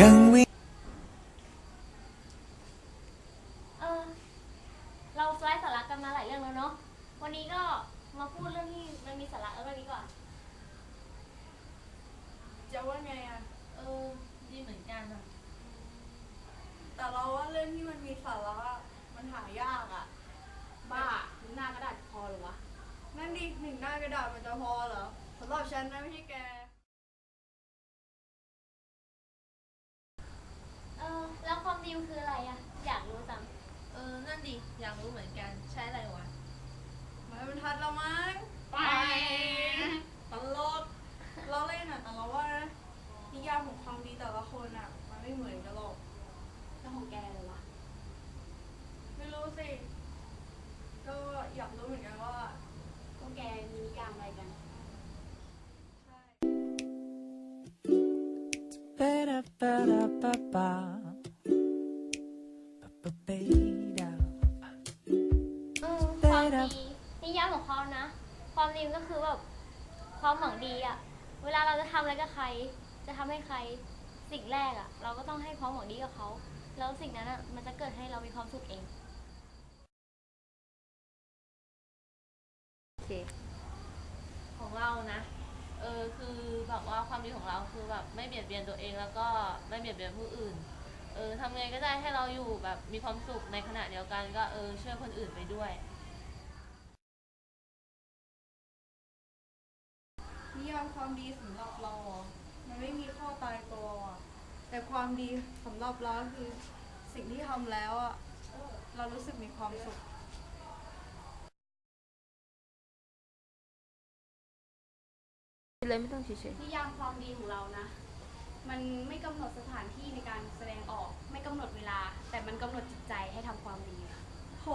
ยังไม่เออเราไร้สาระกันมาหลายเรื่องแล้วเนาะ วันนี้ก็มาพูดเรื่องที่มันมีสาระเรื่องนี้ก่อน จะว่าไงอะ เออ ดีเหมือนกันอะแต่เราว่าเรื่องที่มันมีสาระอะมันหายากอะ บ้าหน้ากระดาษพอเหรอวะ นั่นดิหนึ่งหน้ากระดาษมันจะพอเหรอสำหรับฉันนะไม่ใช่แก เออ แล้วความดีมันคืออะไรอะอยากรู้จัง เออ นั่น ดิ อยากรู้เหมือนกันใช้อะไรวะมันบรรทัดละมั้งไปตลกเราเล่นอะแต่เราว่านะนิยามของความดีแต่ละคนอะ มันไม่เหมือนกันหรอกแล้วของแกเลยวะไม่รู้สิ ก็อยากรู้เหมือนกันว่า พวกแกมีนิยามอะไรกันใช่ Ba-da-ba-da-ba-ba. Ba-ba-ba-da. เออความดีนิยามของเขานะ ความดีมันก็คือแบบความหวังดีอะเวลาเราจะทำอะไรกับใคร จะทำให้ใครสิ่งแรกอะเราก็ต้องให้ความหวังดีกับเขาแล้วสิ่งนั้นอะมันจะเกิดให้เรามีความสุขเองโอเคของเรานะเออคือแบบว่าความดีของเราคือแบบไม่เบียดเบียนตัวเองแล้วก็ไม่เบียดเบียนผู้อื่นเออทำไงก็ได้ให้เราอยู่แบบมีความสุขในขณะเดียวกันก็เออช่วยคนอื่นไปด้วย นิยามความดีสำหรับเราอะมันไม่มีข้อตายตัวอะแต่ความดีสำหรับเราคือสิ่งที่ทำแล้วอะเรารู้สึกมีความสุขเลยไม่ต้องเฉยนิยามความดีของเรานะ มันไม่กำหนดสถานที่ในการแสดงออก ไม่กำหนดเวลา แต่มันกำหนดจิตใจให้ทำความดีอะโห